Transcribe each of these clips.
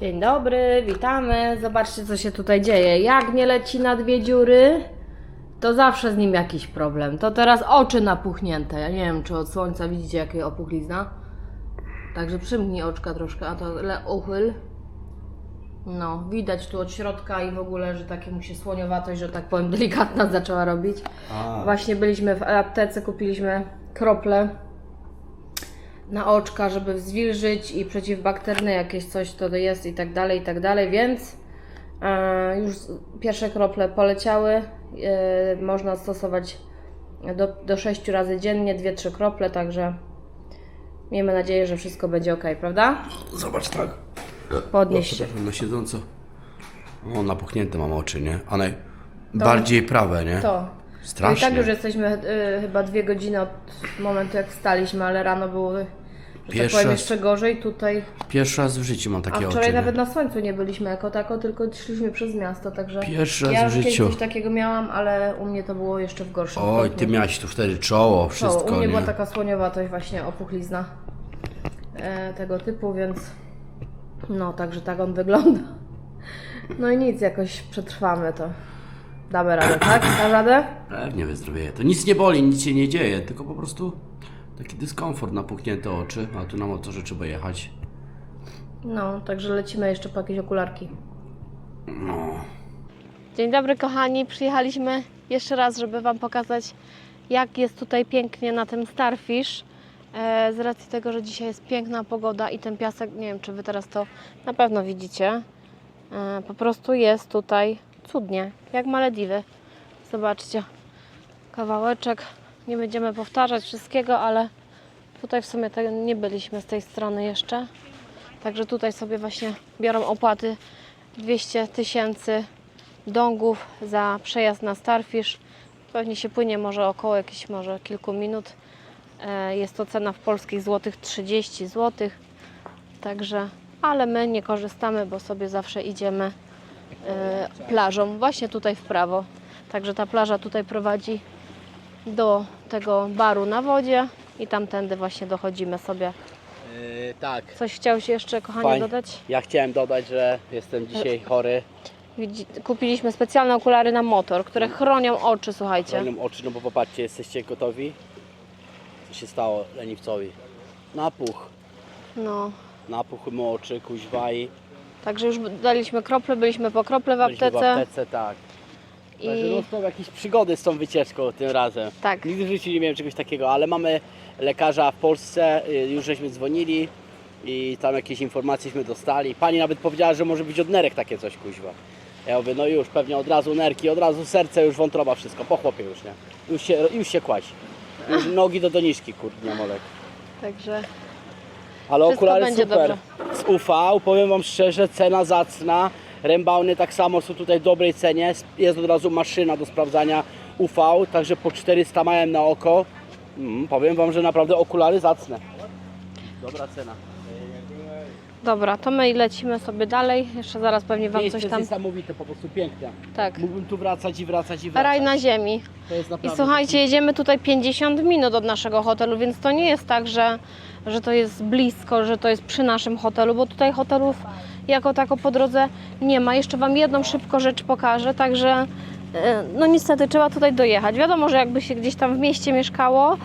Dzień dobry, witamy. Zobaczcie, co się tutaj dzieje. Jak nie leci na dwie dziury, to zawsze z nim jakiś problem. To teraz oczy napuchnięte. Ja nie wiem, czy od słońca widzicie, jakie opuchlizna. Także przymknij oczka troszkę, a to le uchyl. No, widać tu od środka i w ogóle, że takie mu się słoniowatość, że tak powiem, delikatna zaczęła robić. A, Właśnie byliśmy w aptece, kupiliśmy krople na oczka, żeby zwilżyć i przeciwbakterne jakieś coś to jest i tak dalej, i tak dalej, więc e, już pierwsze krople poleciały. E, można stosować do, do 6 razy dziennie, 2-3 krople, także miejmy nadzieję, że wszystko będzie ok, prawda? zobacz tak. Podnieś się. Na siedząco. O, napuchnięte mam oczy, nie? Ale bardziej prawe, nie? To. No i Strasznie. tak już jesteśmy y, chyba dwie godziny od momentu jak wstaliśmy, ale rano było, tak Pierwszy raz- jeszcze gorzej tutaj. Pierwszy raz w życiu mam A takie wczoraj oczy. nawet na słońcu nie byliśmy jako tako, tylko szliśmy przez miasto, także Pierwszy raz ja w już życiu. coś takiego miałam, ale u mnie to było jeszcze w gorszym Oj, ty miałeś tu wtedy czoło, wszystko, u mnie nie? była taka słoniowatość właśnie opuchlizna e, tego typu, więc no, także tak on wygląda. No i nic, jakoś przetrwamy to. Damy radę, tak? Da radę? Pewnie wyzdrowieje. To nic nie boli, nic się nie dzieje, tylko po prostu taki dyskomfort, napuchnięte oczy, a tu na motorze trzeba jechać. No, także lecimy jeszcze po jakieś okularki. No. Dzień dobry kochani, przyjechaliśmy jeszcze raz, żeby Wam pokazać jak jest tutaj pięknie na tym Starfish. E, z racji tego, że dzisiaj jest piękna pogoda i ten piasek, nie wiem czy Wy teraz to na pewno widzicie, e, po prostu jest tutaj cudnie, jak Malediwy. Zobaczcie, kawałeczek, nie będziemy powtarzać wszystkiego, ale tutaj w sumie nie byliśmy z tej strony jeszcze. Także tutaj sobie właśnie biorą opłaty 200 tysięcy dongów za przejazd na Starfish. Pewnie się płynie może około jakichś może kilku minut. E, Jest to cena w polskich złotych 30 zł. Także, ale my nie korzystamy, bo sobie zawsze idziemy plażą, właśnie tutaj w prawo. Także ta plaża tutaj prowadzi do tego baru na wodzie i tamtędy właśnie dochodzimy sobie. Yy, tak, Coś chciałeś jeszcze, kochanie, dodać? ja chciałem dodać, że jestem dzisiaj chory. Widzi- Kupiliśmy specjalne okulary na motor, które chronią oczy, słuchajcie. Chronią oczy, no bo popatrzcie, jesteście gotowi? Co się stało leniwcowi? Napuch. No, Napuch mu oczy, kuźwa i także już daliśmy krople, byliśmy po krople w byliśmy aptece. w aptece, tak. Także I no, są jakieś przygody z tą wycieczką tym razem. tak, Nigdy w życiu nie miałem czegoś takiego, ale mamy lekarza w Polsce, y, już żeśmy dzwonili i tam jakieś informacjeśmy dostali. Pani nawet powiedziała, że może być od nerek takie coś, kuźwa. Ja mówię, no już, pewnie od razu nerki, od razu serce, już wątroba, wszystko, po chłopie już, nie? Już się, już się kłaś. Już nogi do doniczki, kurde, molek. także Ale Wszystko okulary będzie super. Z UV, powiem Wam szczerze, cena zacna. Rembauny tak samo są tutaj w dobrej cenie. Jest od razu maszyna do sprawdzania UV, także po 400 mają na oko. Mm, powiem Wam, że naprawdę okulary zacne. Dobra cena. dobra, to my lecimy sobie dalej. Jeszcze zaraz pewnie Wam Miejsce coś jest tam. niesamowite, po prostu piękne. Tak, Mógłbym tu wracać i wracać i wracać. raj na ziemi. To jest I naprawdę... słuchajcie, jedziemy tutaj 50 minut od naszego hotelu, więc to nie jest tak, że, że to jest blisko, że to jest przy naszym hotelu, bo tutaj hotelów jako tako po drodze nie ma. Jeszcze Wam jedną szybko rzecz pokażę, także e, no niestety trzeba tutaj dojechać. Wiadomo, że jakby się gdzieś tam w mieście mieszkało,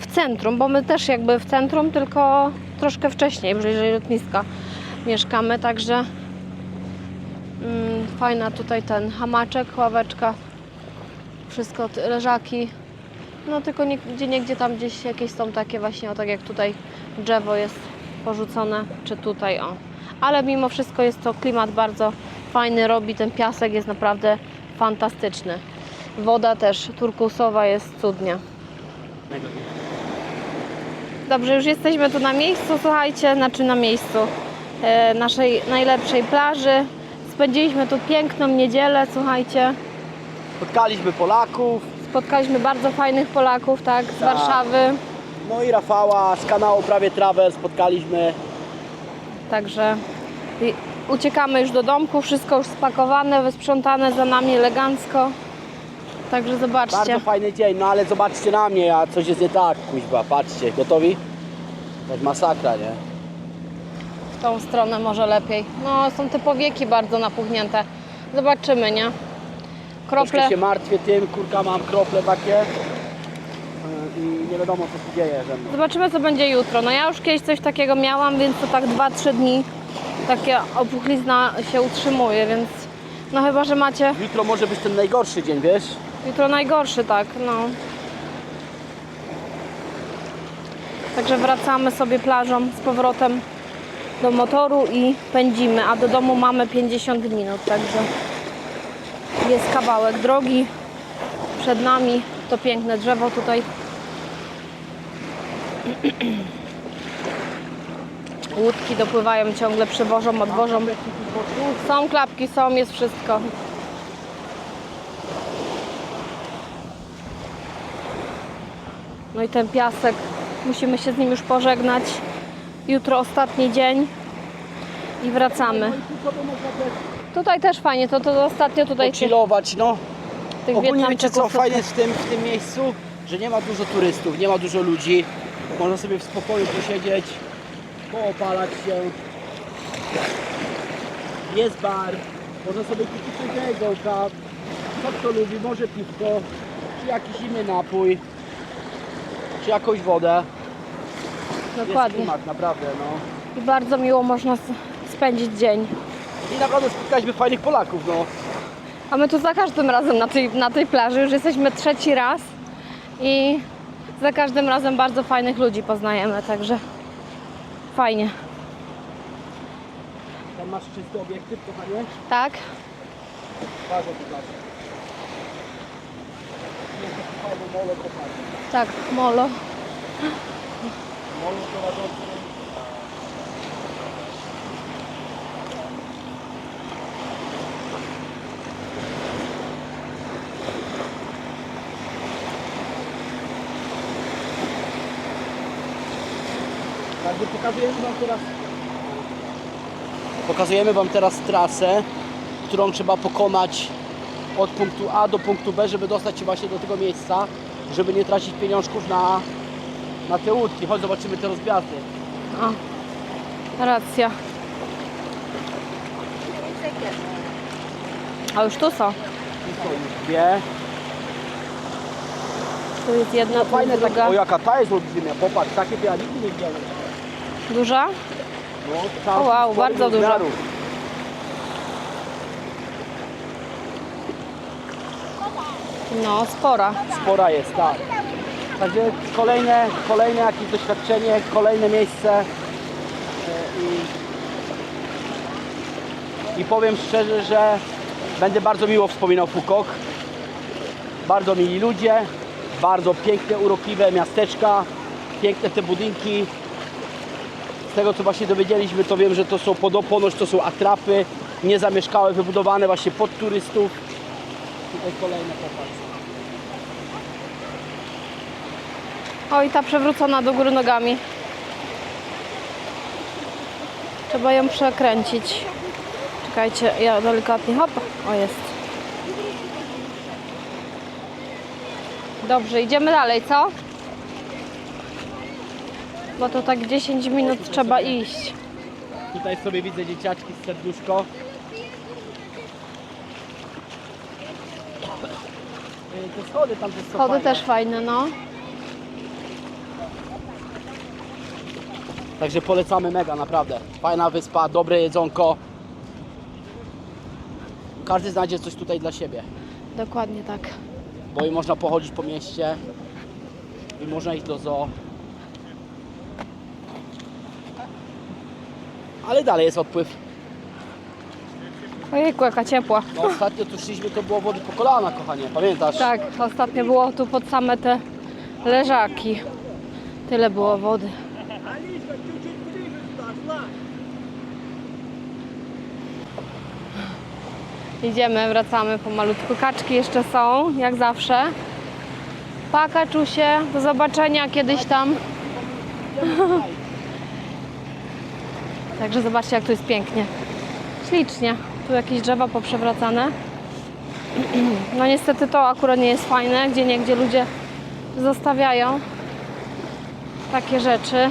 w centrum, bo my też jakby w centrum, tylko troszkę wcześniej, bliżej lotniska mieszkamy, także mm, fajna tutaj ten hamaczek, ławeczka, wszystko, leżaki. No tylko gdzie niegdzie tam gdzieś jakieś są takie właśnie, o tak jak tutaj drzewo jest porzucone, czy tutaj o. Ale mimo wszystko jest to klimat bardzo fajny, robi ten piasek jest naprawdę fantastyczny. Woda też turkusowa jest cudnie. Dobrze, już jesteśmy tu na miejscu, słuchajcie, znaczy na miejscu e, naszej najlepszej plaży. Spędziliśmy tu piękną niedzielę, słuchajcie. Spotkaliśmy Polaków, Spotkaliśmy bardzo fajnych Polaków, tak, z Tak. Warszawy. no i Rafała z kanału Prawie Travel spotkaliśmy. Także i- uciekamy już do domku, wszystko już spakowane, wysprzątane za nami elegancko. Także zobaczcie. Bardzo fajny dzień, no ale zobaczcie na mnie, a coś jest nie tak, kuźba, patrzcie, gotowi? To jest masakra, nie? w tą stronę może lepiej. No, są te powieki bardzo napuchnięte. Zobaczymy, nie? Krople. Troszkę się martwię tym, kurka mam krople takie. Yy, I nie wiadomo co się dzieje ze mną. Zobaczymy, co będzie jutro. No ja już kiedyś coś takiego miałam, więc to tak 2-3 dni takie opuchlizna się utrzymuje, więc no chyba, że macie Jutro może być ten najgorszy dzień, wiesz? jutro najgorszy, tak, no. Także wracamy sobie plażą z powrotem do motoru i pędzimy, a do domu mamy 50 minut, także jest kawałek drogi przed nami. To piękne drzewo tutaj. Łódki dopływają ciągle, przywożą, odwożą. Są klapki, są, jest wszystko. No i ten piasek, musimy się z nim już pożegnać. Jutro ostatni dzień i wracamy. Tutaj też fajnie, to, to ostatnio tutaj Chillować, no. tych Ogólnie wiecie co fajne jest w tym, w tym miejscu? Że nie ma dużo turystów, nie ma dużo ludzi. Można sobie w spokoju posiedzieć, poopalać się. Jest bar, można sobie kupić jedzonka. Co kto lubi, może piwko, czy jakiś inny napój, czy jakąś wodę. Jest Dokładnie. klimat, naprawdę, no. I bardzo miło można spędzić dzień. I naprawdę spotkaliśmy fajnych Polaków, no. A my tu za każdym razem na tej, na tej plaży już jesteśmy trzeci raz i za każdym razem bardzo fajnych ludzi poznajemy, także fajnie. Tam masz czysty obiektyw, kochanie? Tak? Bardzo pokażę. Jest taki fajny molo, kochanie. Tak, molo. Molo prowadzący. Także pokazujemy Wam teraz Pokazujemy Wam teraz trasę, którą trzeba pokonać od punktu A do punktu B, żeby dostać się właśnie do tego miejsca, żeby nie tracić pieniążków na, na te łódki. Chodź zobaczymy te rozgwiazdy. O, racja. A już tu są. Tu są już dwie. Tu jest jedna, tu Fajne jest takie, druga. o jaka ta jest olbrzymia, popatrz, takie to ja nigdy nie widziałem. Duża? No, O, wow, bardzo duża. No, spora. Spora jest, tak. Także kolejne, kolejne jakieś doświadczenie, kolejne miejsce e, i, i powiem szczerze, że będę bardzo miło wspominał Fukok. Bardzo mili ludzie, bardzo piękne, urokliwe miasteczka, piękne te budynki. Tego co właśnie dowiedzieliśmy, to wiem, że to są ponoć to są atrapy niezamieszkałe, wybudowane właśnie pod turystów. Tutaj kolejne popatrz. O, i ta przewrócona do góry nogami. Trzeba ją przekręcić. Czekajcie, ja delikatnie, hop, o jest. Dobrze, idziemy dalej, co? Bo to tak 10 minut trzeba iść. Tutaj sobie widzę dzieciaczki z serduszko. Y, Te schody tam też są Schody fajne. też fajne, no. Także polecamy mega, naprawdę. Fajna wyspa, dobre jedzonko. Każdy znajdzie coś tutaj dla siebie. Dokładnie tak. Bo i można pochodzić po mieście. I można iść do zoo. Ale dalej jest odpływ. Ojejku, jaka ciepła. No ostatnio tu szliśmy, to było wody po kolana, kochanie. Pamiętasz? Tak, ostatnio było tu pod same te leżaki. Tyle było wody. Idziemy, wracamy pomalutku. Kaczki jeszcze są, jak zawsze. Pa, kaczusie, do zobaczenia kiedyś tam. Także zobaczcie, jak tu jest pięknie. Ślicznie. Tu jakieś drzewa poprzewracane. No niestety to akurat nie jest fajne, gdzie niegdzie ludzie zostawiają takie rzeczy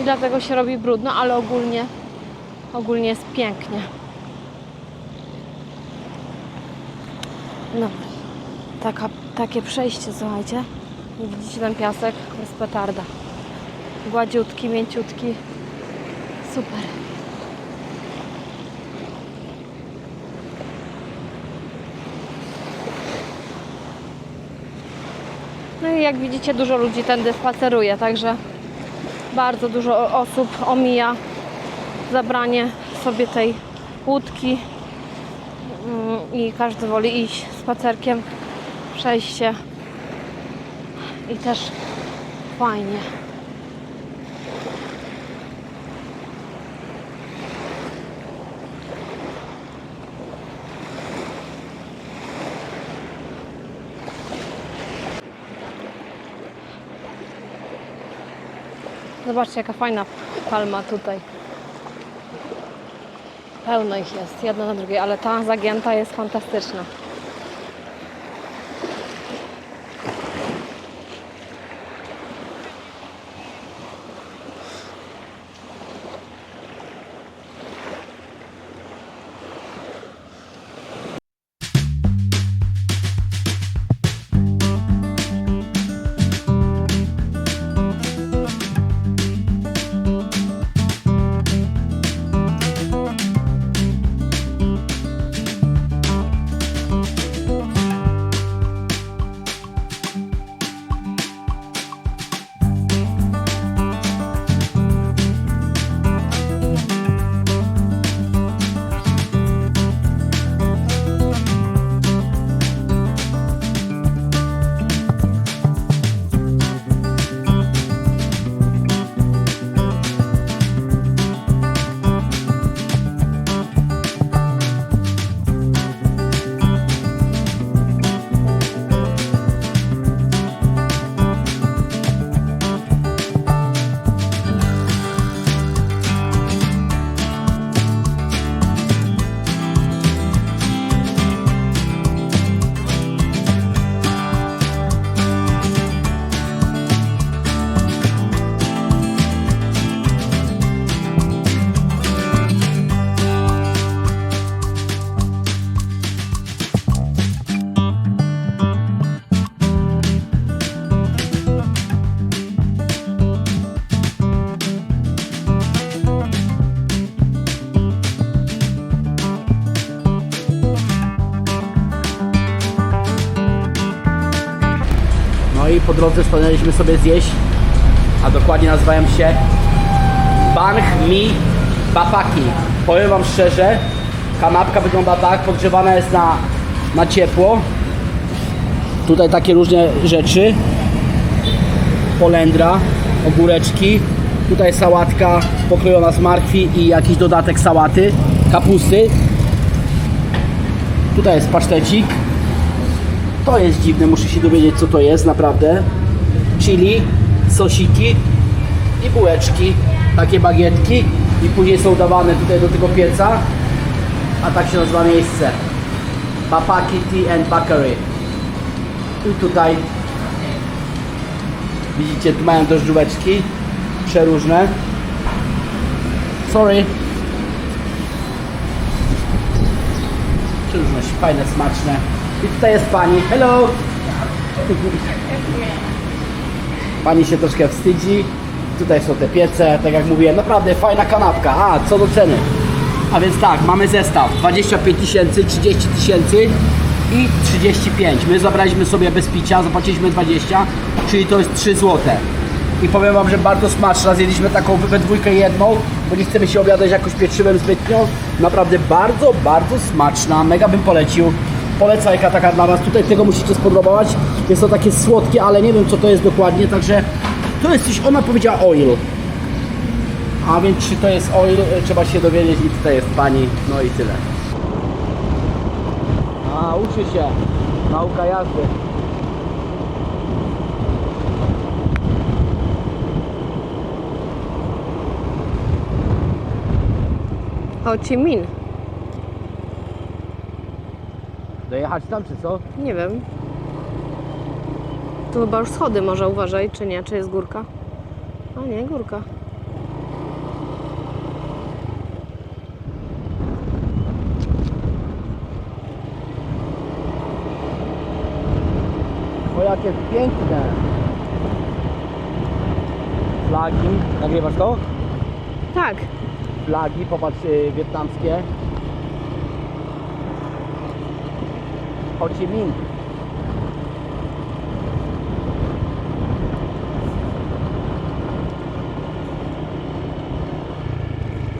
i dlatego się robi brudno, ale ogólnie Ogólnie jest pięknie. No, taka, takie przejście, słuchajcie. Widzicie ten piasek? Jest petarda. Gładziutki, mięciutki. Super. No i jak widzicie, dużo ludzi tędy spaceruje, także bardzo dużo osób omija zabranie sobie tej łódki Mm, i każdy woli iść spacerkiem, przejść się i też fajnie. Zobaczcie, jaka fajna palma tutaj. Pełno ich jest, jedna na drugiej, ale ta zagięta jest fantastyczna. Drodze stanęliśmy sobie zjeść, a dokładnie nazywają się Banh Mi Bapaki. Powiem Wam szczerze, kanapka wygląda tak, podgrzewana jest na, na ciepło. Tutaj takie różne rzeczy. Polendra, ogóreczki. Tutaj sałatka pokrojona z martwi i jakiś dodatek sałaty, kapusty. Tutaj jest pasztecik. To jest dziwne, muszę się dowiedzieć co to jest naprawdę. Chili, sosiki i bułeczki, takie bagietki i później są dawane tutaj do tego pieca. A tak się nazywa miejsce. Papaki Tea and Bakery. I tutaj widzicie, tu mają drożdżóweczki przeróżne. Sorry. Przeróżne, fajne, smaczne. I tutaj jest pani. Hello! Pani się troszkę wstydzi. Tutaj są te piece, tak jak mówiłem, naprawdę fajna kanapka. A, co do ceny. A więc tak, mamy zestaw 25 tysięcy, 30 tysięcy i 35. My zabraliśmy sobie bez picia, zapłaciliśmy 20, czyli to jest 3 złote. I powiem Wam, że bardzo smaczna. Zjedliśmy taką we dwójkę jedną, bo nie chcemy się obiadać jakoś pietrzywem zbytnio. Naprawdę bardzo, bardzo smaczna. Mega bym polecił. Polecajka taka dla Was. Tutaj tego musicie spróbować. Jest to takie słodkie, ale nie wiem co to jest dokładnie, także to jest coś, ona powiedziała oil. A więc czy to jest oil, e, trzeba się dowiedzieć i tutaj jest pani, no i tyle. A, uczy się. Nauka jazdy. Ho Chi Minh. Dojechać tam czy co? Nie wiem. Tu chyba już schody może uważaj, czy nie? Czy jest górka? A nie, górka. O jakie piękne flagi. Nagrywasz to? Tak. Flagi, popatrz, y, wietnamskie. Ho Chi Minh.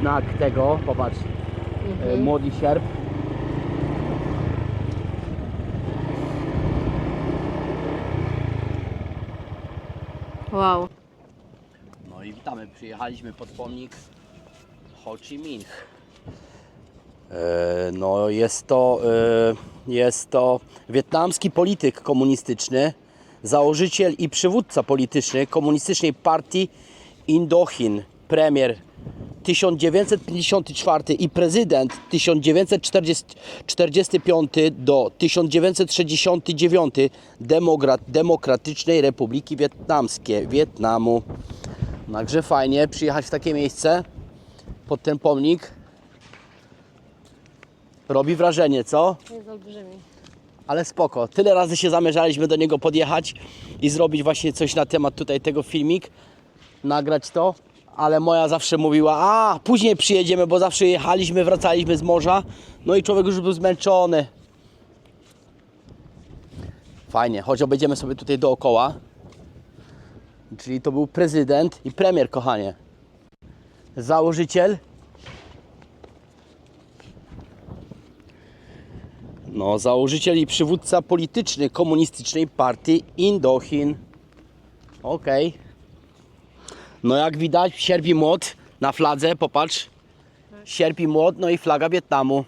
Znak tego, popatrz, y, młody sierp. Wow. No i witamy, przyjechaliśmy pod pomnik Ho Chi Minh. E, No jest to, e, jest to wietnamski polityk komunistyczny, założyciel i przywódca polityczny komunistycznej partii Indochin, premier 1954 i prezydent 1945 do 1969 Demokrat, Demokratycznej Republiki Wietnamskiej, Wietnamu. Także fajnie przyjechać w takie miejsce pod ten pomnik. Robi wrażenie, co? Jest olbrzymi. Ale spoko. Tyle razy się zamierzaliśmy do niego podjechać i zrobić właśnie coś na temat tutaj tego filmik, nagrać to, ale moja zawsze mówiła, a później przyjedziemy, bo zawsze jechaliśmy, wracaliśmy z morza, no i człowiek już był zmęczony. Fajnie, choć obejdziemy sobie tutaj dookoła. Czyli to był prezydent i premier, kochanie. Założyciel No, założyciel i przywódca polityczny komunistycznej partii Indochin. Okej. No jak widać, sierp i młot na fladze, popatrz. Sierp i młot, no i flaga Wietnamu.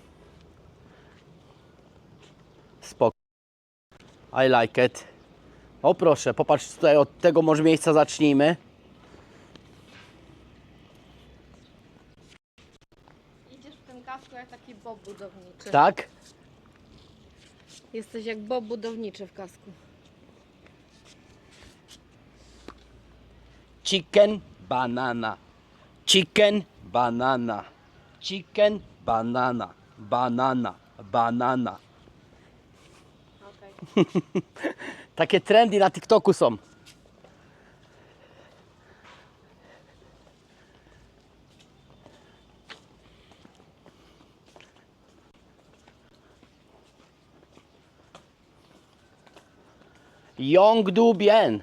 Spoko. I like it. O proszę, popatrz tutaj od tego może miejsca zacznijmy. Idziesz w tym kasku jak taki bob budowniczy. Tak? Jesteś jak bob budowniczy w kasku. Chicken banana. Chicken banana. Chicken banana. Banana. Banana. Takie trendy na TikToku są. Yongdu Bien.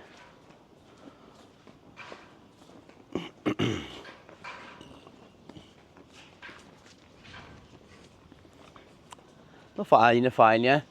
No fajnie, fajnie.